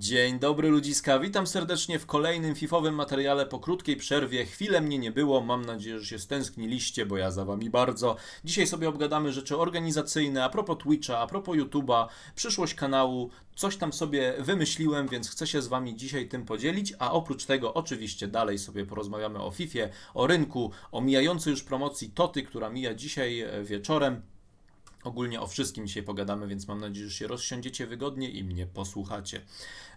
Dzień dobry ludziska, witam serdecznie w kolejnym fifowym materiale po krótkiej przerwie. Chwilę mnie nie było, mam nadzieję, że się stęskniliście, bo ja za wami bardzo. Dzisiaj sobie obgadamy rzeczy organizacyjne, a propos Twitcha, a propos YouTube'a, przyszłość kanału, coś tam sobie wymyśliłem, więc chcę się z wami dzisiaj tym podzielić, a oprócz tego oczywiście dalej sobie porozmawiamy o Fifie, o rynku, o mijającej już promocji Toty, która mija dzisiaj e, wieczorem. Ogólnie o wszystkim dzisiaj pogadamy, więc mam nadzieję, że się rozsiądziecie wygodnie i mnie posłuchacie.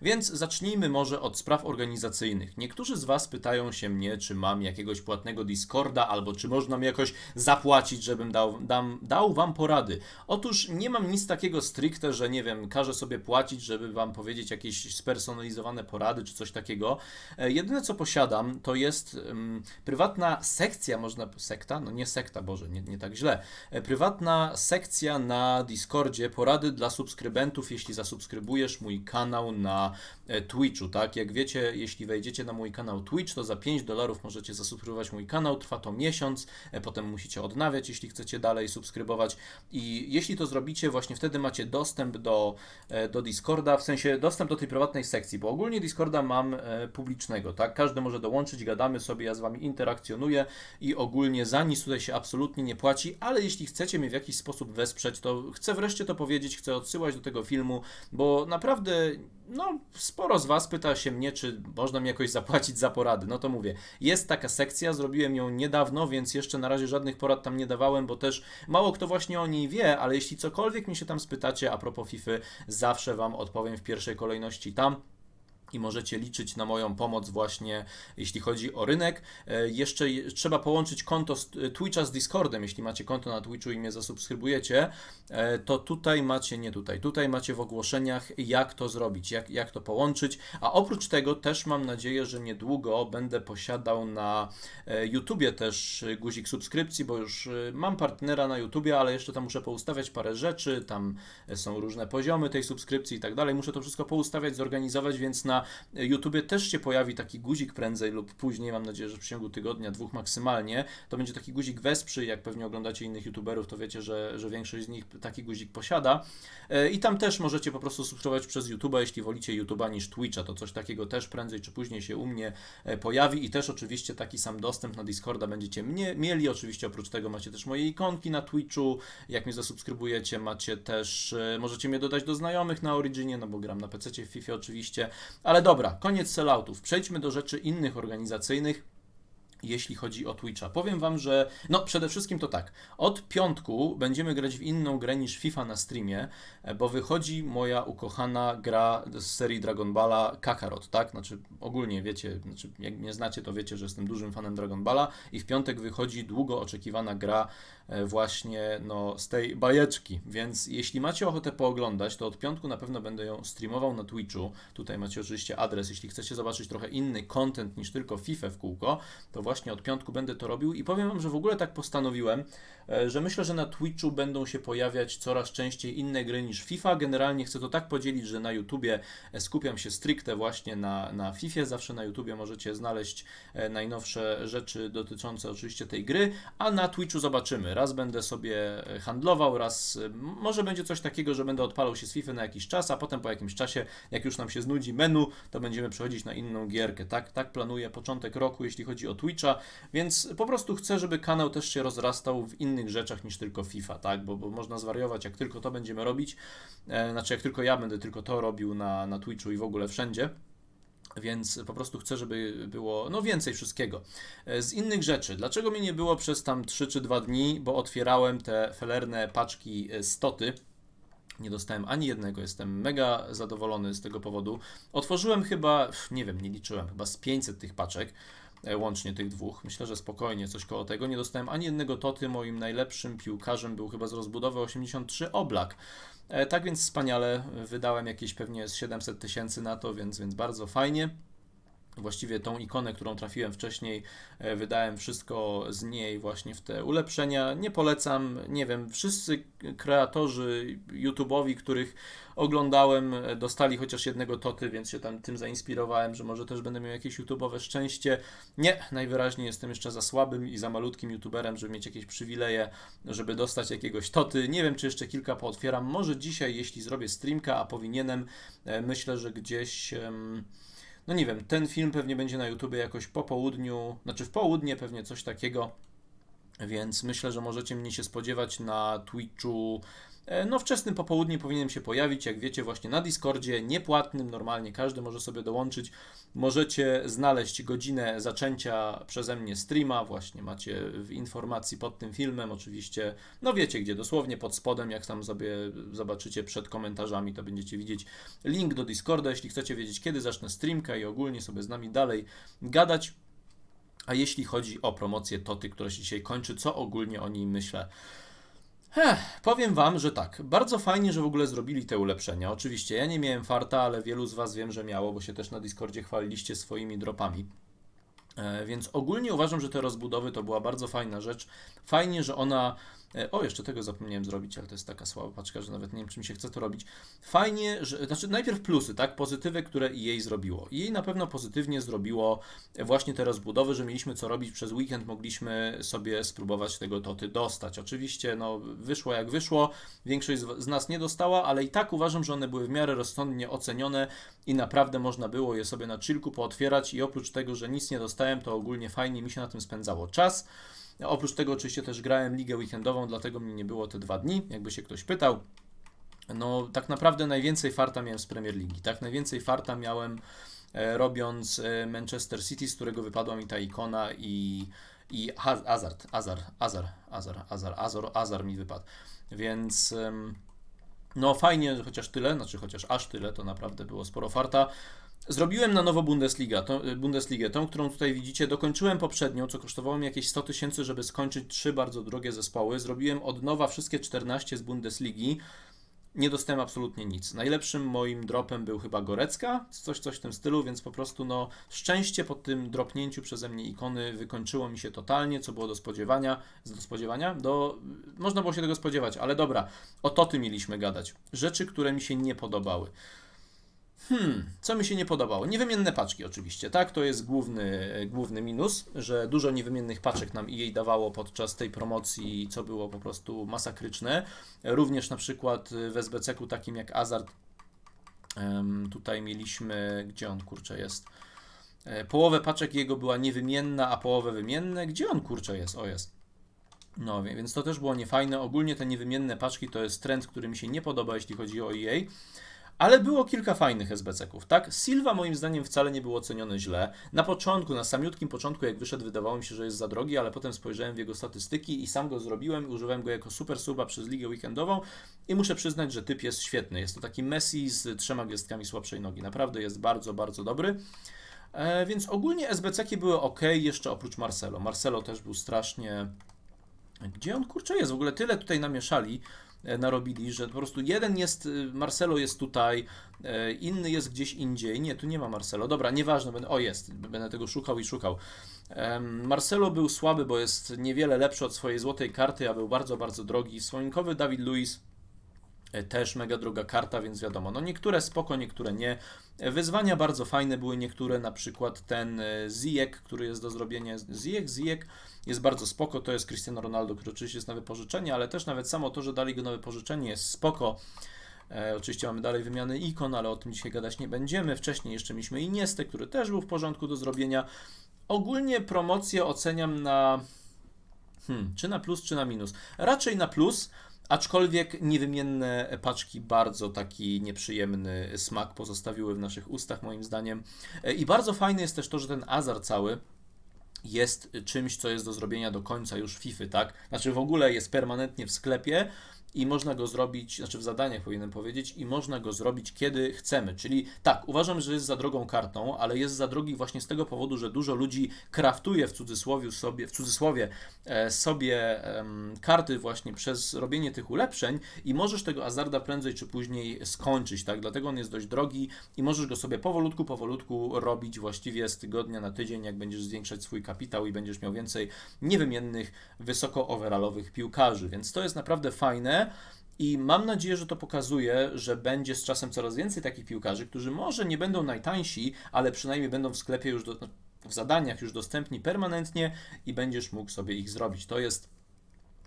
Więc zacznijmy może od spraw organizacyjnych. Niektórzy z Was pytają się mnie, czy mam jakiegoś płatnego Discorda, albo czy można mi jakoś zapłacić, żebym dał, dam, dał Wam porady. Otóż nie mam nic takiego stricte, że nie wiem, każę sobie płacić, żeby Wam powiedzieć jakieś spersonalizowane porady, czy coś takiego. E, Jedyne co posiadam, to jest ym, prywatna sekcja, można, sekta? No nie sekta, Boże, nie, nie tak źle. E, Prywatna sekcja na Discordzie, porady dla subskrybentów, jeśli zasubskrybujesz mój kanał na e, Twitchu, tak? Jak wiecie, jeśli wejdziecie na mój kanał Twitch, to za 5 dolarów możecie zasubskrybować mój kanał, trwa to miesiąc, e, potem musicie odnawiać, jeśli chcecie dalej subskrybować i jeśli to zrobicie, właśnie wtedy macie dostęp do, e, do Discorda, w sensie dostęp do tej prywatnej sekcji, bo ogólnie Discorda mam publicznego, tak? Każdy może dołączyć, gadamy sobie, ja z Wami interakcjonuję i ogólnie za nic tutaj się absolutnie nie płaci, ale jeśli chcecie mnie w jakiś sposób wesprzeć, to chcę wreszcie to powiedzieć, chcę odsyłać do tego filmu, bo naprawdę, no, sporo z Was pyta się mnie, czy można mi jakoś zapłacić za porady. No to mówię, jest taka sekcja, zrobiłem ją niedawno, więc jeszcze na razie żadnych porad tam nie dawałem, bo też mało kto właśnie o niej wie, ale jeśli cokolwiek mi się tam spytacie a propos FIFA, zawsze Wam odpowiem w pierwszej kolejności tam i możecie liczyć na moją pomoc właśnie jeśli chodzi o rynek. E, Jeszcze je- trzeba połączyć konto z e, Twitcha z Discordem. Jeśli macie konto na Twitchu i mnie zasubskrybujecie, e, to tutaj macie, nie tutaj, tutaj macie w ogłoszeniach jak to zrobić, jak, jak to połączyć. A oprócz tego też mam nadzieję, że niedługo będę posiadał na YouTubie też guzik subskrypcji, bo już mam partnera na YouTubie, ale jeszcze tam muszę poustawiać parę rzeczy, tam są różne poziomy tej subskrypcji i tak dalej. Muszę to wszystko poustawiać, zorganizować, więc na YouTubie też się pojawi taki guzik prędzej lub później, mam nadzieję, że w ciągu tygodnia, dwóch maksymalnie. To będzie taki guzik wesprzyj, jak pewnie oglądacie innych YouTuberów, to wiecie, że, że większość z nich taki guzik posiada. E, I tam też możecie po prostu subskrybować przez YouTube'a, jeśli wolicie YouTube'a niż Twitcha, to coś takiego też prędzej czy później się u mnie e, pojawi i też oczywiście taki sam dostęp na Discorda będziecie mnie, mieli. Oczywiście oprócz tego macie też moje ikonki na Twitchu, jak mnie zasubskrybujecie, macie też, e, możecie mnie dodać do znajomych na Originie, no bo gram na PC w FIFA oczywiście. Dobra, koniec selloutów. Przejdźmy do rzeczy innych organizacyjnych jeśli chodzi o Twitcha. Powiem Wam, że no przede wszystkim to tak. Od piątku będziemy grać w inną grę niż FIFA na streamie, e, bo wychodzi moja ukochana gra z serii Dragon Balla Kakarot, tak? Znaczy ogólnie wiecie, znaczy jak mnie znacie, to wiecie, że jestem dużym fanem Dragon Balla i w piątek wychodzi długo oczekiwana gra właśnie no, z tej bajeczki, więc jeśli macie ochotę pooglądać, to od piątku na pewno będę ją streamował na Twitchu. Tutaj macie oczywiście adres, jeśli chcecie zobaczyć trochę inny content niż tylko FIFA w kółko, to właśnie od piątku będę to robił i powiem Wam, że w ogóle tak postanowiłem, e, że myślę, że na Twitchu będą się pojawiać coraz częściej inne gry niż FIFA. Generalnie chcę to tak podzielić, że na YouTubie e, skupiam się stricte właśnie na, na FIFA. Zawsze na YouTubie możecie znaleźć e, najnowsze rzeczy dotyczące oczywiście tej gry, a na Twitchu zobaczymy. Raz będę sobie e, handlował, raz e, może będzie coś takiego, że będę odpalał się z FIFA na jakiś czas, a potem po jakimś czasie, jak już nam się znudzi menu, to będziemy przechodzić na inną gierkę. Tak, tak planuję początek roku, jeśli chodzi o Twitcha, więc po prostu chcę, żeby kanał też się rozrastał w innych rzeczach niż tylko FIFA, tak? Bo, bo można zwariować, jak tylko to będziemy robić. E, znaczy, jak tylko ja będę tylko to robił na, na Twitchu i w ogóle wszędzie. Więc po prostu chcę, żeby było no więcej wszystkiego. E, Z innych rzeczy, dlaczego mnie nie było przez tam 3 czy 2 dni, bo otwierałem te felerne paczki e, stoty. Nie dostałem ani jednego, jestem mega zadowolony z tego powodu. Otworzyłem chyba, nie wiem, nie liczyłem, chyba z 500 tych paczek, łącznie tych dwóch. Myślę, że spokojnie coś koło tego. Nie dostałem ani jednego toty. Moim najlepszym piłkarzem był chyba z rozbudowy 83 Oblak. E, Tak więc wspaniale, wydałem jakieś pewnie z 700 tysięcy na to, więc, więc bardzo fajnie. Właściwie tą ikonę, którą trafiłem wcześniej, e, wydałem wszystko z niej właśnie w te ulepszenia. Nie polecam, nie wiem, wszyscy kreatorzy YouTube'owi, których oglądałem, e, dostali chociaż jednego toty, więc się tam tym zainspirowałem, że może też będę miał jakieś YouTube'owe szczęście. Nie, najwyraźniej jestem jeszcze za słabym i za malutkim YouTuberem, żeby mieć jakieś przywileje, żeby dostać jakiegoś toty. Nie wiem, czy jeszcze kilka pootwieram. Może dzisiaj, jeśli zrobię streamka, a powinienem, e, myślę, że gdzieś no nie wiem, ten film pewnie będzie na YouTube jakoś po południu, znaczy w południe pewnie coś takiego, więc myślę, że możecie mnie się spodziewać na Twitchu no, wczesnym popołudnie powinienem się pojawić, jak wiecie, właśnie na Discordzie, niepłatnym, normalnie każdy może sobie dołączyć. Możecie znaleźć godzinę zaczęcia przeze mnie streama, właśnie macie w informacji pod tym filmem, oczywiście, no wiecie gdzie, dosłownie pod spodem, jak tam sobie zobaczycie przed komentarzami, to będziecie widzieć link do Discorda, jeśli chcecie wiedzieć, kiedy zacznę streamka i ogólnie sobie z nami dalej gadać. A jeśli chodzi o promocję Toty, która się dzisiaj kończy, co ogólnie o niej myślę? Powiem Wam, że tak. Bardzo fajnie, że w ogóle zrobili te ulepszenia. Oczywiście ja nie miałem farta, ale wielu z Was wiem, że miało, bo się też na Discordzie chwaliliście swoimi dropami. E, więc ogólnie uważam, że te rozbudowy to była bardzo fajna rzecz. Fajnie, że ona o, jeszcze tego zapomniałem zrobić, ale to jest taka słaba paczka, że nawet nie wiem, czy mi się chce to robić. Fajnie, że, znaczy najpierw plusy, tak, pozytywy, które jej zrobiło. Jej na pewno pozytywnie zrobiło właśnie te rozbudowy, że mieliśmy co robić przez weekend, mogliśmy sobie spróbować tego toty dostać. Oczywiście, no, wyszło jak wyszło, większość z, z nas nie dostała, ale i tak uważam, że one były w miarę rozsądnie ocenione i naprawdę można było je sobie na chillku pootwierać i oprócz tego, że nic nie dostałem, to ogólnie fajnie mi się na tym spędzało czas. Oprócz tego oczywiście też grałem ligę weekendową, dlatego mnie nie było te dwa dni, jakby się ktoś pytał. No tak naprawdę najwięcej farta miałem z Premier League, tak? Najwięcej farta miałem e, robiąc e, Manchester City, z którego wypadła mi ta ikona i i Hazard, Azar, Azar, Azar, Azar, Azar, Azar mi wypadł. Więc no fajnie, chociaż tyle, znaczy chociaż aż tyle, to naprawdę było sporo farta. Zrobiłem na nowo Bundesliga, tą, y, Bundesligę, tą, którą tutaj widzicie. Dokończyłem poprzednią, co kosztowało mi jakieś 100 tysięcy, żeby skończyć trzy bardzo drogie zespoły. Zrobiłem od nowa wszystkie 14 z Bundesligi. Nie dostałem absolutnie nic. Najlepszym moim dropem był chyba Gorecka, coś, coś w tym stylu, więc po prostu no szczęście po tym dropnięciu przeze mnie ikony wykończyło mi się totalnie, co było do spodziewania, do spodziewania, do... można było się tego spodziewać, ale dobra, o toty mieliśmy gadać. Rzeczy, które mi się nie podobały. Hmm, co mi się nie podobało? Niewymienne paczki oczywiście, tak? To jest główny, główny minus, że dużo niewymiennych paczek nam jej dawało podczas tej promocji, co było po prostu masakryczne. Również na przykład w SBC-ku takim jak Azard, um, tutaj mieliśmy, gdzie on kurczę jest? E, połowę paczek jego była niewymienna, a połowę wymienne. Gdzie on kurczę jest? O jest. No, więc to też było niefajne. Ogólnie te niewymienne paczki to jest trend, który mi się nie podoba, jeśli chodzi o EA. Ale było kilka fajnych SBC-ków, tak? Silva moim zdaniem wcale nie był oceniony źle. Na początku, na samiutkim początku, jak wyszedł, wydawało mi się, że jest za drogi, ale potem spojrzałem w jego statystyki i sam go zrobiłem, używałem go jako super suba przez ligę weekendową i muszę przyznać, że typ jest świetny. Jest to taki Messi z trzema gwiazdkami słabszej nogi. Naprawdę jest bardzo, bardzo dobry. E, więc ogólnie SBC-ki były ok, jeszcze oprócz Marcelo. Marcelo też był strasznie... Gdzie on kurczę jest? W ogóle tyle tutaj namieszali. E, narobili, że po prostu jeden jest, y, Marcelo jest tutaj, e, inny jest gdzieś indziej. Nie, tu nie ma Marcelo. Dobra, nieważne, będę, o jest, będę tego szukał i szukał. Marcelo był słaby, bo jest niewiele lepszy od swojej złotej karty, a był bardzo, bardzo drogi. Słonikowy Dawid Luiz też mega droga karta, więc wiadomo, no niektóre spoko, niektóre nie. Wyzwania bardzo fajne były niektóre, na przykład ten Zijek, który jest do zrobienia. Zijek, Zijek jest bardzo spoko. To jest Cristiano Ronaldo, który oczywiście jest na wypożyczenie, ale też nawet samo to, że dali go na wypożyczenie jest spoko. E, oczywiście mamy dalej wymiany ikon, ale o tym dzisiaj gadać nie będziemy. Wcześniej jeszcze mieliśmy Iniestę, który też był w porządku do zrobienia. Ogólnie promocję oceniam na hmm, czy na plus, czy na minus. Raczej na plus, aczkolwiek niewymienne paczki bardzo taki nieprzyjemny smak pozostawiły w naszych ustach moim zdaniem. E, I bardzo fajne jest też to, że ten azar cały jest czymś, co jest do zrobienia do końca już FIFA, tak? Znaczy w ogóle jest permanentnie w sklepie i można go zrobić, znaczy w zadaniach powinienem powiedzieć, i można go zrobić kiedy chcemy. Czyli tak, uważam, że jest za drogą kartą, ale jest za drogi właśnie z tego powodu, że dużo ludzi kraftuje w cudzysłowie sobie, w cudzysłowie e, sobie karty właśnie przez robienie tych ulepszeń i możesz tego Azarda prędzej czy później skończyć, tak? Dlatego on jest dość drogi i możesz go sobie powolutku, powolutku robić właściwie z tygodnia na tydzień, jak będziesz zwiększać swój kapitał i będziesz miał więcej niewymiennych, wysoko overallowych piłkarzy, więc to jest naprawdę fajne. I mam nadzieję, że to pokazuje, że będzie z czasem coraz więcej takich piłkarzy, którzy może nie będą najtańsi, ale przynajmniej będą w sklepie już do, w zadaniach już dostępni permanentnie i będziesz mógł sobie ich zrobić. To jest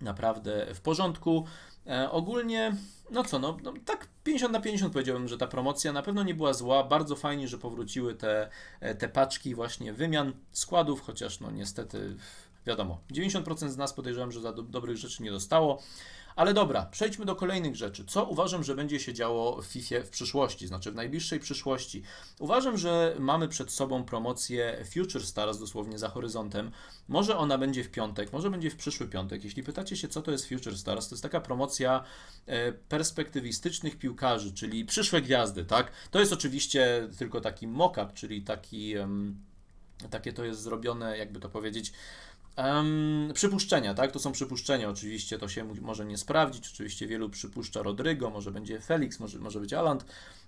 naprawdę w porządku. E, ogólnie, no co, no, no tak 50 na 50 powiedziałbym, że ta promocja na pewno nie była zła. Bardzo fajnie, że powróciły te, e, te paczki właśnie wymian składów, chociaż no niestety wiadomo, 90% z nas podejrzewam, że za do, dobrych rzeczy nie dostało. Ale dobra, przejdźmy do kolejnych rzeczy. Co uważam, że będzie się działo w FIFA w przyszłości, znaczy w najbliższej przyszłości? Uważam, że mamy przed sobą promocję Future Stars dosłownie za horyzontem. Może ona będzie w piątek, może będzie w przyszły piątek. Jeśli pytacie się, co to jest Future Stars, to jest taka promocja e, perspektywistycznych piłkarzy, czyli przyszłe gwiazdy, tak? To jest oczywiście tylko taki mock-up, czyli taki, takie to jest zrobione, jakby to powiedzieć, Um, przypuszczenia, tak? To są przypuszczenia, oczywiście to się może nie sprawdzić. Oczywiście wielu przypuszcza Rodrygo, może będzie Felix, może, może być Aland,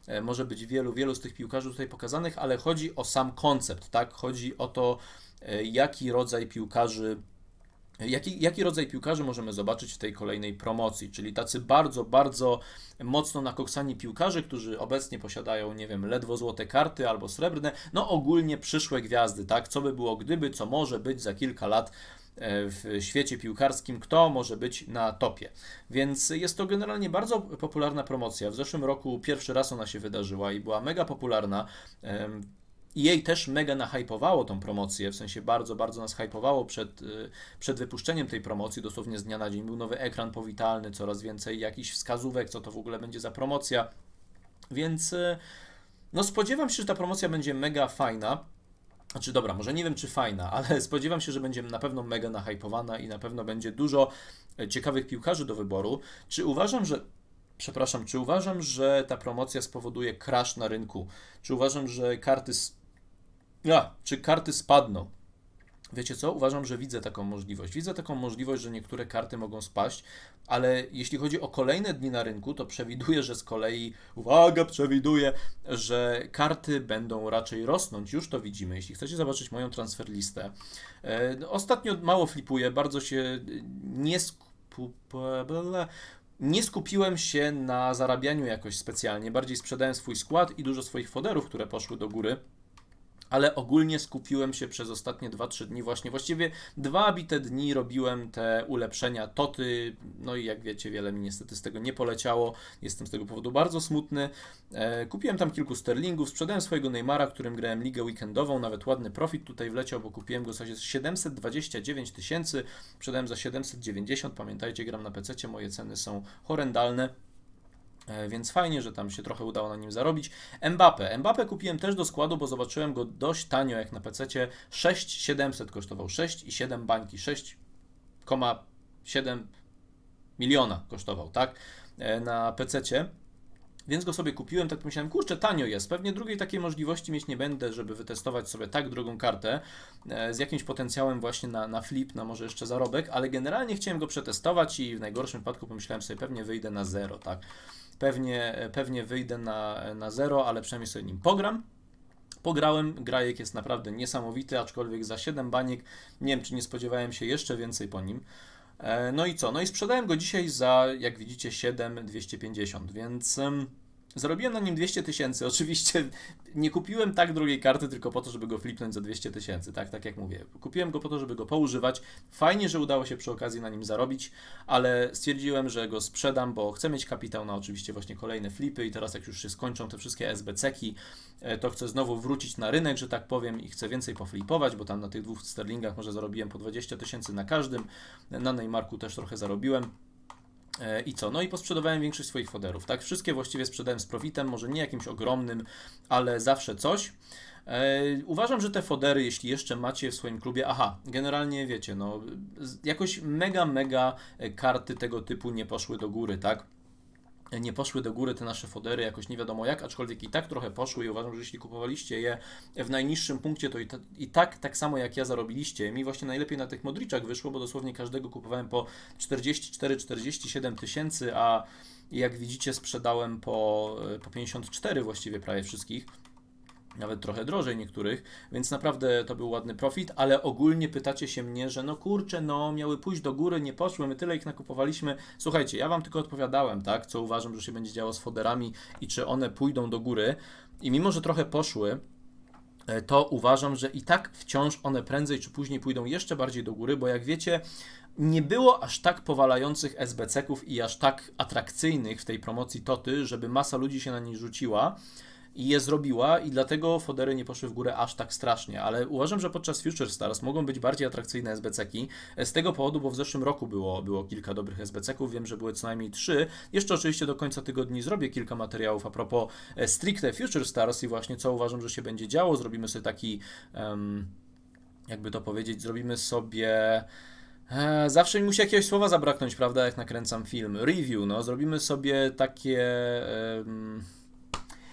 e, może być wielu, wielu z tych piłkarzy tutaj pokazanych, ale chodzi o sam koncept, tak? Chodzi o to, e, jaki rodzaj piłkarzy Jaki, jaki rodzaj piłkarzy możemy zobaczyć w tej kolejnej promocji? Czyli tacy bardzo, bardzo mocno nakoksani piłkarze, którzy obecnie posiadają, nie wiem, ledwo złote karty albo srebrne, no ogólnie przyszłe gwiazdy, tak? Co by było gdyby, co może być za kilka lat e, w świecie piłkarskim, kto może być na topie. Więc jest to generalnie bardzo popularna promocja. W zeszłym roku pierwszy raz ona się wydarzyła i była mega popularna. I jej też mega nahypowało tą promocję, w sensie bardzo, bardzo nas hypowało przed, y, przed wypuszczeniem tej promocji, dosłownie z dnia na dzień. Był nowy ekran powitalny, coraz więcej jakichś wskazówek, co to w ogóle będzie za promocja. Więc y, no spodziewam się, że ta promocja będzie mega fajna. Znaczy, dobra, może nie wiem, czy fajna, ale spodziewam się, że będzie na pewno mega nahypowana i na pewno będzie dużo e, ciekawych piłkarzy do wyboru. Czy uważam, że przepraszam, czy uważam, że ta promocja spowoduje crash na rynku? Czy uważam, że karty ja, czy karty spadną? Wiecie co? Uważam, że widzę taką możliwość. Widzę taką możliwość, że niektóre karty mogą spaść, ale jeśli chodzi o kolejne dni na rynku, to przewiduję, że z kolei, uwaga, przewiduję, że karty będą raczej rosnąć. Już to widzimy. Jeśli chcecie zobaczyć moją transfer listę, e, ostatnio mało flipuję, bardzo się nie skupuję. Nie skupiłem się na zarabianiu jakoś specjalnie, bardziej sprzedałem swój skład i dużo swoich foderów, które poszły do góry ale ogólnie skupiłem się przez ostatnie 2-3 dni właśnie, właściwie dwa bite dni robiłem te ulepszenia. Toty, no i jak wiecie, wiele mi niestety z tego nie poleciało, jestem z tego powodu bardzo smutny. E, kupiłem tam kilku sterlingów, sprzedałem swojego Neymara, którym grałem ligę weekendową, nawet ładny profit tutaj wleciał, bo kupiłem go za 729 tysięcy, sprzedałem za 790, pamiętajcie, gram na PC, moje ceny są horrendalne. E, więc fajnie, że tam się trochę udało na nim zarobić. Mbappe. Mbappe kupiłem też do składu, bo zobaczyłem go dość tanio jak na PC. 6700 kosztował 6,7 bańki. 6,7 miliona kosztował, tak? E, na PC. Więc go sobie kupiłem, tak pomyślałem, kurczę, tanio jest. Pewnie drugiej takiej możliwości mieć nie będę, żeby wytestować sobie tak drogą kartę e, z jakimś potencjałem właśnie na, na flip, na może jeszcze zarobek, ale generalnie chciałem go przetestować i w najgorszym wypadku pomyślałem sobie, pewnie wyjdę na zero, tak? Pewnie, pewnie wyjdę na, na zero, ale przynajmniej sobie nim pogram. Pograłem, grajek jest naprawdę niesamowity, aczkolwiek za 7 baniek nie wiem, czy nie spodziewałem się jeszcze więcej po nim. E, no i co? No i sprzedałem go dzisiaj za, jak widzicie, 7,250, więc Zarobiłem na nim 200 tysięcy. Oczywiście nie kupiłem tak drogiej karty tylko po to, żeby go flipnąć za 200 tysięcy, tak, tak jak mówię. Kupiłem go po to, żeby go poużywać. Fajnie, że udało się przy okazji na nim zarobić, ale stwierdziłem, że go sprzedam, bo chcę mieć kapitał na oczywiście właśnie kolejne flipy i teraz jak już się skończą te wszystkie SBC-ki, e, to chcę znowu wrócić na rynek, że tak powiem i chcę więcej poflipować, bo tam na tych dwóch sterlingach może zarobiłem po 20 tysięcy na każdym. Na Neymarku też trochę zarobiłem. I co? No i posprzedawałem większość swoich foderów, tak? Wszystkie właściwie sprzedałem z profitem, może nie jakimś ogromnym, ale zawsze coś. E, uważam, że te fodery, jeśli jeszcze macie w swoim klubie, aha, generalnie wiecie, no jakoś mega, mega karty tego typu nie poszły do góry, tak? Nie poszły do góry te nasze fodery jakoś nie wiadomo jak, aczkolwiek i tak trochę poszły i uważam, że jeśli kupowaliście je w najniższym punkcie, to i, ta, i tak, tak samo jak ja zarobiliście. Mi właśnie najlepiej na tych modriczach wyszło, bo dosłownie każdego kupowałem po 44-47 tysięcy, a jak widzicie sprzedałem po, po 54 właściwie prawie wszystkich nawet trochę drożej niektórych, więc naprawdę to był ładny profit, ale ogólnie pytacie się mnie, że no kurczę, no miały pójść do góry, nie poszły, my tyle ich nakupowaliśmy. Słuchajcie, ja wam tylko odpowiadałem, tak, co uważam, że się będzie działo z foderami i czy one pójdą do góry. I mimo, że trochę poszły, e, to uważam, że i tak wciąż one prędzej czy później pójdą jeszcze bardziej do góry, bo jak wiecie, nie było aż tak powalających SBC-ków i aż tak atrakcyjnych w tej promocji Toty, żeby masa ludzi się na nie rzuciła i je zrobiła i dlatego fodery nie poszły w górę aż tak strasznie, ale uważam, że podczas Future Stars mogą być bardziej atrakcyjne SBC-ki z tego powodu, bo w zeszłym roku było, było kilka dobrych SBC-ków, wiem, że były co najmniej trzy. Jeszcze oczywiście do końca tygodni zrobię kilka materiałów a propos e, stricte Future Stars i właśnie co uważam, że się będzie działo. Zrobimy sobie taki, jakby to powiedzieć, zrobimy sobie... E, Zawsze mi musi jakiegoś słowa zabraknąć, prawda, jak nakręcam film. Review, no, zrobimy sobie takie...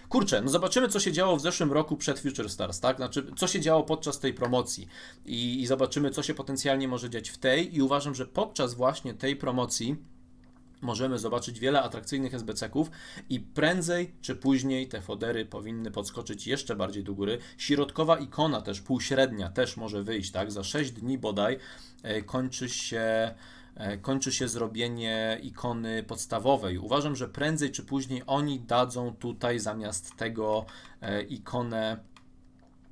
Kurczę, no zobaczymy, co się działo w zeszłym roku przed Future Stars, tak? Znaczy, co się działo podczas tej promocji i, i zobaczymy, co się potencjalnie może dziać w tej. I uważam, że podczas właśnie tej promocji możemy zobaczyć wiele atrakcyjnych SBC-ków i prędzej czy później te fodery powinny podskoczyć jeszcze bardziej do góry. Środkowa ikona też, półśrednia też może wyjść, tak? Za 6 dni bodaj e, kończy się kończy się zrobienie ikony podstawowej. Uważam, że prędzej czy później oni dadzą tutaj zamiast tego e, ikonę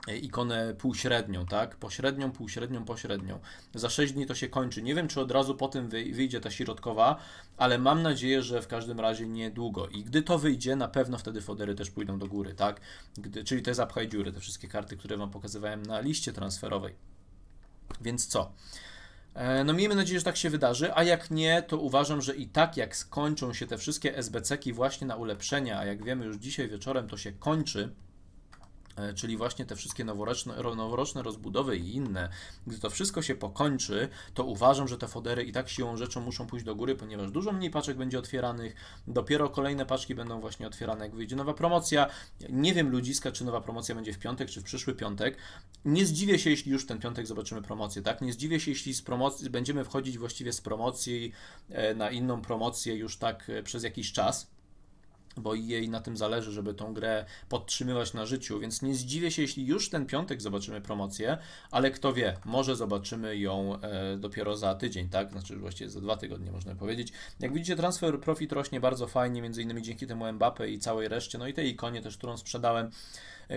e, ikonę półśrednią, tak? Pośrednią, półśrednią, pośrednią. Za 6 dni to się kończy. Nie wiem, czy od razu po tym wyj- wyjdzie ta środkowa, ale mam nadzieję, że w każdym razie niedługo. I gdy to wyjdzie, na pewno wtedy fodery też pójdą do góry, tak? Gdy, czyli te zapchaj dziury, te wszystkie karty, które Wam pokazywałem na liście transferowej. Więc co? E, No miejmy nadzieję, że tak się wydarzy, a jak nie, to uważam, że i tak jak skończą się te wszystkie SBC-ki właśnie na ulepszenia, a jak wiemy już dzisiaj wieczorem to się kończy, czyli właśnie te wszystkie noworoczne, ro- noworoczne rozbudowy i inne, gdy to wszystko się pokończy, to uważam, że te fodery i tak siłą rzeczą muszą pójść do góry, ponieważ dużo mniej paczek będzie otwieranych, dopiero kolejne paczki będą właśnie otwierane, jak wyjdzie nowa promocja. Nie wiem ludziska, czy nowa promocja będzie w piątek, czy w przyszły piątek. Nie zdziwię się, jeśli już ten piątek zobaczymy promocję, tak? Nie zdziwię się, jeśli z promocji będziemy wchodzić właściwie z promocji e, na inną promocję już tak e, przez jakiś czas bo jej na tym zależy, żeby tą grę podtrzymywać na życiu, więc nie zdziwię się, jeśli już ten piątek zobaczymy promocję, ale kto wie, może zobaczymy ją e, dopiero za tydzień, tak? Znaczy właściwie za dwa tygodnie można powiedzieć. Jak widzicie, transfer profit rośnie bardzo fajnie, między innymi dzięki temu Mbappe i całej reszcie, no i tej ikonie też, którą sprzedałem,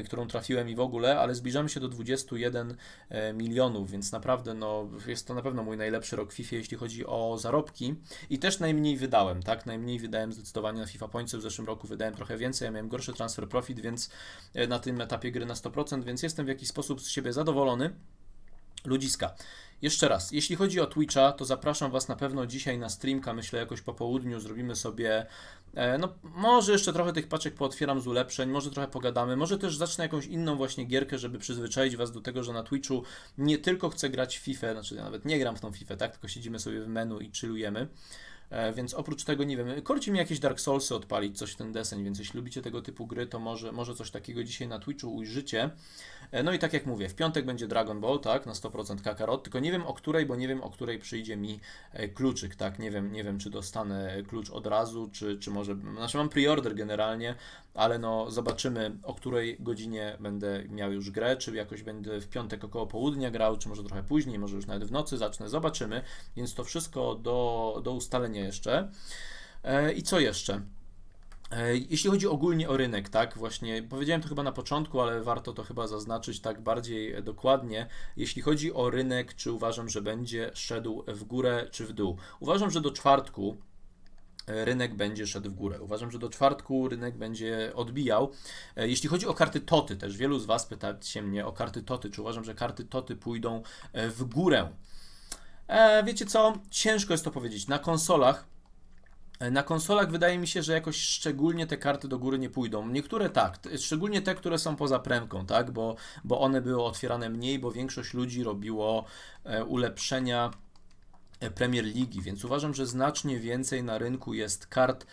którą trafiłem i w ogóle, ale zbliżamy się do 21 e, milionów, więc naprawdę no, jest to na pewno mój najlepszy rok w FIFA, jeśli chodzi o zarobki i też najmniej wydałem, tak? Najmniej wydałem zdecydowanie na FIFA Pointsy w zeszłym roku wydałem trochę więcej, ja miałem gorszy transfer profit, więc e, na tym etapie gry na 100%, więc jestem w jakiś sposób z siebie zadowolony. Ludziska. Jeszcze raz, jeśli chodzi o Twitcha, to zapraszam Was na pewno dzisiaj na streamka, myślę jakoś po południu zrobimy sobie, e, no może jeszcze trochę tych paczek pootwieram z ulepszeń, może trochę pogadamy, może też zacznę jakąś inną właśnie gierkę, żeby przyzwyczaić Was do tego, że na Twitchu nie tylko chcę grać w FIFA, znaczy ja nawet nie gram w tą FIFA, tak, tylko siedzimy sobie w menu i chillujemy. E, Więc oprócz tego, nie wiem, korci mi jakieś Dark Soulsy odpalić, coś w ten deseń, więc jeśli lubicie tego typu gry, to może, może coś takiego dzisiaj na Twitchu ujrzycie. E, No i tak jak mówię, w piątek będzie Dragon Ball, tak, na 100% Kakarot, tylko nie wiem o której, bo nie wiem o której przyjdzie mi e, kluczyk, tak, nie wiem, nie wiem czy dostanę klucz od razu, czy, czy może, znaczy mam preorder generalnie, ale no zobaczymy o której godzinie będę miał już grę, czy jakoś będę w piątek około południa grał, czy może trochę później, może już nawet w nocy zacznę, zobaczymy, więc to wszystko do, do ustalenia jeszcze. E, I co jeszcze? E, Jeśli chodzi ogólnie o rynek, tak, właśnie powiedziałem to chyba na początku, ale warto to chyba zaznaczyć tak bardziej dokładnie. Jeśli chodzi o rynek, czy uważam, że będzie szedł w górę czy w dół? Uważam, że do czwartku rynek będzie szedł w górę. Uważam, że do czwartku rynek będzie odbijał. E, Jeśli chodzi o karty Toty, też wielu z Was pytacie mnie o karty Toty, czy uważam, że karty Toty pójdą w górę. E, wiecie co? Ciężko jest to powiedzieć. Na konsolach Na konsolach wydaje mi się, że jakoś szczególnie te karty do góry nie pójdą. Niektóre tak, szczególnie te, które są poza premką, tak, bo, bo one były otwierane mniej, bo większość ludzi robiło e, ulepszenia e, Premier Ligi, więc uważam, że znacznie więcej na rynku jest kart e,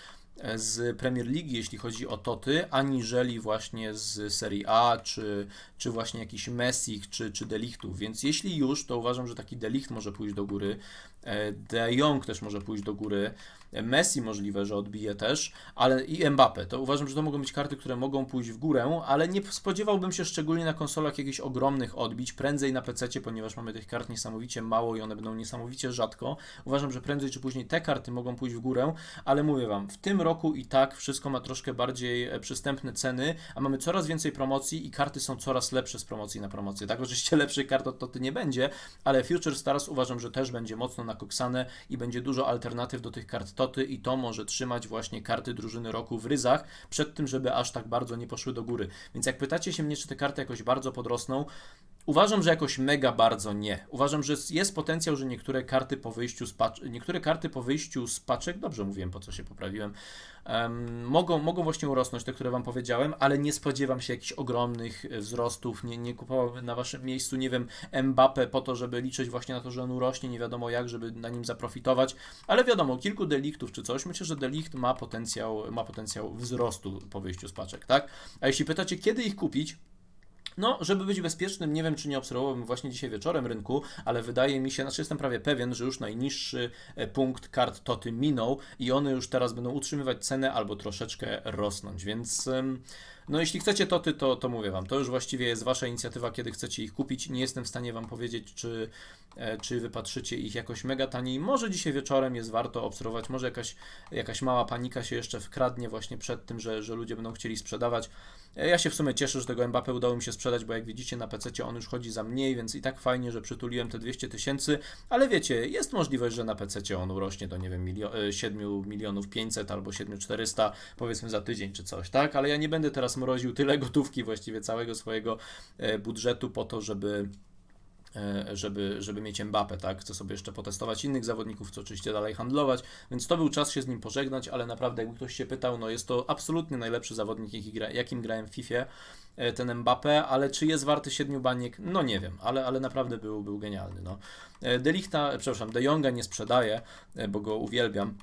z Premier Ligi, jeśli chodzi o Toty, aniżeli właśnie z Serie A, czy, czy właśnie jakiś Messich, czy, czy Delichtów. Więc jeśli już, to uważam, że taki Delicht może pójść do góry. E, De Jong też może pójść do góry. E, Messi możliwe, że odbije też, ale i Mbappe. To uważam, że to mogą być karty, które mogą pójść w górę, ale nie spodziewałbym się szczególnie na konsolach jakichś ogromnych odbić, prędzej na PC, ponieważ mamy tych kart niesamowicie mało i one będą niesamowicie rzadko. Uważam, że prędzej czy później te karty mogą pójść w górę, ale mówię Wam, w tym roku i tak wszystko ma troszkę bardziej e, przystępne ceny, a mamy coraz więcej promocji i karty są coraz lepsze z promocji na promocję. Tak, oczywiście lepszych kart od Toty nie będzie, ale Future Stars uważam, że też będzie mocno nakoksane i będzie dużo alternatyw do tych kart Toty i to może trzymać właśnie karty drużyny roku w ryzach przed tym, żeby aż tak bardzo nie poszły do góry. Więc jak pytacie się mnie, czy te karty jakoś bardzo podrosną, Uważam, że jakoś mega bardzo nie. Uważam, że jest potencjał, że niektóre karty po wyjściu z paczek, niektóre karty po wyjściu z paczek, dobrze mówiłem, po co się poprawiłem, em, mogą, mogą właśnie urosnąć, te, które Wam powiedziałem, ale nie spodziewam się jakichś ogromnych e, wzrostów, nie, nie kupowałbym na Waszym miejscu, nie wiem, Mbappe po to, żeby liczyć właśnie na to, że on urośnie, nie wiadomo jak, żeby na nim zaprofitować, ale wiadomo, kilku deliktów czy coś, myślę, że delikt ma potencjał, ma potencjał wzrostu po wyjściu z paczek, tak? A jeśli pytacie, kiedy ich kupić, no, żeby być bezpiecznym, nie wiem, czy nie obserwowałbym właśnie dzisiaj wieczorem rynku, ale wydaje mi się, znaczy jestem prawie pewien, że już najniższy e, punkt kart Toty minął i one już teraz będą utrzymywać cenę albo troszeczkę rosnąć, więc no jeśli chcecie Toty, to, to mówię Wam, to już właściwie jest Wasza inicjatywa, kiedy chcecie ich kupić. Nie jestem w stanie Wam powiedzieć, czy, e, czy wypatrzycie ich jakoś mega taniej. Może dzisiaj wieczorem jest warto obserwować, może jakaś, jakaś mała panika się jeszcze wkradnie właśnie przed tym, że, że ludzie będą chcieli sprzedawać. E, Ja się w sumie cieszę, że tego Mbappe udało mi się sprzedać, bo jak widzicie na PC on już chodzi za mniej, więc i tak fajnie, że przytuliłem te 200 tysięcy, ale wiecie, jest możliwość, że na PC on urośnie do, nie wiem, milio- e, 7 milionów 500 albo 7400, powiedzmy za tydzień czy coś, tak? Ale ja nie będę teraz mroził tyle gotówki, właściwie całego swojego e, budżetu po to, żeby e, żeby, żeby mieć Mbappé, tak? Chcę sobie jeszcze potestować innych zawodników, chcę oczywiście dalej handlować, więc to był czas się z nim pożegnać, ale naprawdę jakby ktoś się pytał, no jest to absolutnie najlepszy zawodnik, jaki gra, jakim grałem w FIFA, e, ten Mbappé, ale czy jest warty 7 baniek? No nie wiem, ale, ale naprawdę był, był genialny, no. E, Delichta, e, przepraszam, De Jonga nie sprzedaję, bo go uwielbiam,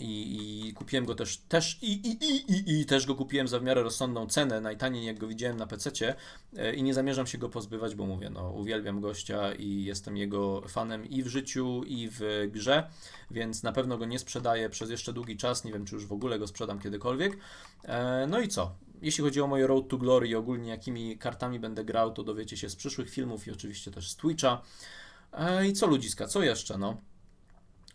i, i kupiłem go też, też i, i, i, i, i też go kupiłem za w miarę rozsądną cenę, najtaniej jak go widziałem na PC e, i nie zamierzam się go pozbywać, bo mówię, no uwielbiam gościa i jestem jego fanem i w życiu i w grze, więc na pewno go nie sprzedaję przez jeszcze długi czas, nie wiem czy już w ogóle go sprzedam kiedykolwiek. E, No i co? Jeśli chodzi o moje Road to Glory i ogólnie jakimi kartami będę grał, to dowiecie się z przyszłych filmów i oczywiście też z Twitcha. E, I co ludziska, co jeszcze, no?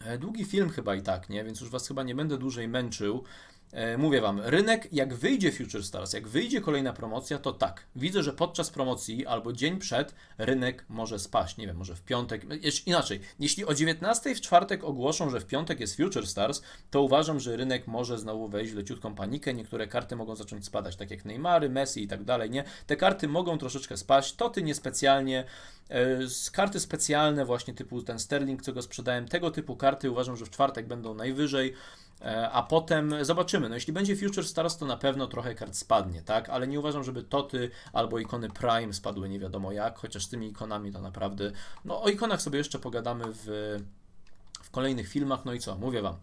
E, Długi film chyba i tak, nie? Więc już Was chyba nie będę dłużej męczył. E, Mówię Wam, rynek, jak wyjdzie Future Stars, jak wyjdzie kolejna promocja, to tak. Widzę, że podczas promocji albo dzień przed rynek może spaść. Nie wiem, może w piątek. Inaczej, jeśli o 19 w czwartek ogłoszą, że w piątek jest Future Stars, to uważam, że rynek może znowu wejść w leciutką panikę. Niektóre karty mogą zacząć spadać, tak jak Neymary, Messi i tak dalej, nie? Te karty mogą troszeczkę spaść. To ty niespecjalnie. E, karty specjalne, właśnie typu ten Sterling, co go sprzedałem, tego typu karty uważam, że w czwartek będą najwyżej. E, A potem zobaczymy. No jeśli będzie Future Stars, to na pewno trochę kart spadnie, tak? Ale nie uważam, żeby Toty albo ikony Prime spadły nie wiadomo jak, chociaż z tymi ikonami to naprawdę. No o ikonach sobie jeszcze pogadamy w, w kolejnych filmach. No i co? Mówię Wam.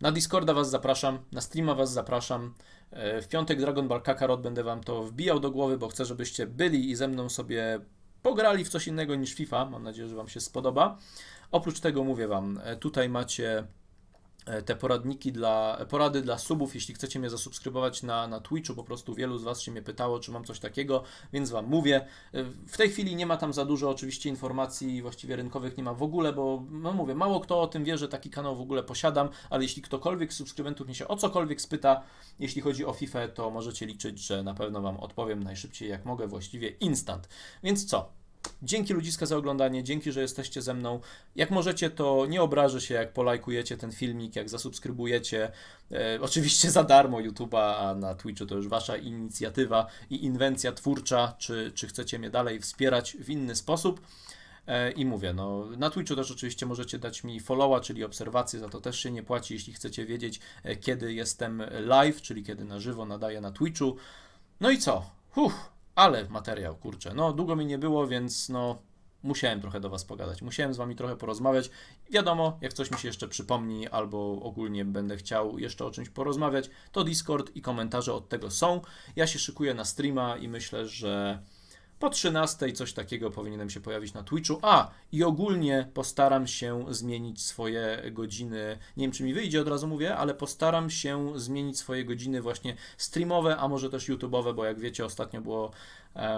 Na Discorda Was zapraszam, na streama Was zapraszam. E, W piątek Dragon Ball Kakarot będę Wam to wbijał do głowy, bo chcę, żebyście byli i ze mną sobie pograli w coś innego niż FIFA. Mam nadzieję, że Wam się spodoba. Oprócz tego mówię Wam, e, tutaj macie te poradniki dla, porady dla subów, jeśli chcecie mnie zasubskrybować na, na Twitchu, po prostu wielu z Was się mnie pytało, czy mam coś takiego, więc Wam mówię. E, W tej chwili nie ma tam za dużo oczywiście informacji właściwie rynkowych, nie ma w ogóle, bo no mówię, mało kto o tym wie, że taki kanał w ogóle posiadam, ale jeśli ktokolwiek z subskrybentów mnie się o cokolwiek spyta, jeśli chodzi o FIFA, to możecie liczyć, że na pewno Wam odpowiem najszybciej jak mogę, właściwie instant. Więc co? Dzięki ludziska za oglądanie, dzięki, że jesteście ze mną. Jak możecie, to nie obrażę się, jak polajkujecie ten filmik, jak zasubskrybujecie. E, oczywiście za darmo YouTube'a, a na Twitchu to już wasza inicjatywa i inwencja twórcza, czy, czy chcecie mnie dalej wspierać w inny sposób. E, I mówię, no na Twitchu też oczywiście możecie dać mi followa, czyli obserwacje, za to też się nie płaci, jeśli chcecie wiedzieć, e, kiedy jestem live, czyli kiedy na żywo nadaję na Twitchu. No i co? Uff, ale materiał, kurczę. No długo mi nie było, więc no musiałem trochę do Was pogadać, musiałem z Wami trochę porozmawiać. Wiadomo, jak coś mi się jeszcze przypomni, albo ogólnie będę chciał jeszcze o czymś porozmawiać, to Discord i komentarze od tego są. Ja się szykuję na streama i myślę, że po 13 coś takiego powinienem się pojawić na Twitchu. A, i ogólnie postaram się zmienić swoje godziny. Nie wiem, czy mi wyjdzie, od razu mówię, ale postaram się zmienić swoje godziny właśnie streamowe, a może też YouTube'owe, bo jak wiecie, ostatnio było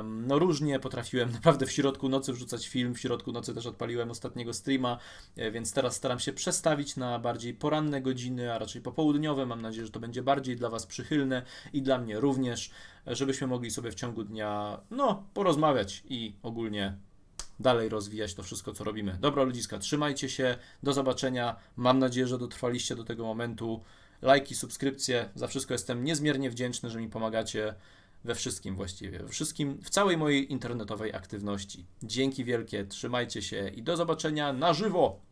no różnie. Potrafiłem naprawdę w środku nocy wrzucać film, w środku nocy też odpaliłem ostatniego streama, e, więc teraz staram się przestawić na bardziej poranne godziny, a raczej popołudniowe. Mam nadzieję, że to będzie bardziej dla Was przychylne i dla mnie również, e, żebyśmy mogli sobie w ciągu dnia, no, porozmawiać i ogólnie dalej rozwijać to wszystko, co robimy. Dobra, ludziska, trzymajcie się, do zobaczenia. Mam nadzieję, że dotrwaliście do tego momentu. Lajki, subskrypcje, za wszystko jestem niezmiernie wdzięczny, że mi pomagacie we wszystkim właściwie, we wszystkim, w całej mojej internetowej aktywności. Dzięki wielkie, trzymajcie się i do zobaczenia na żywo!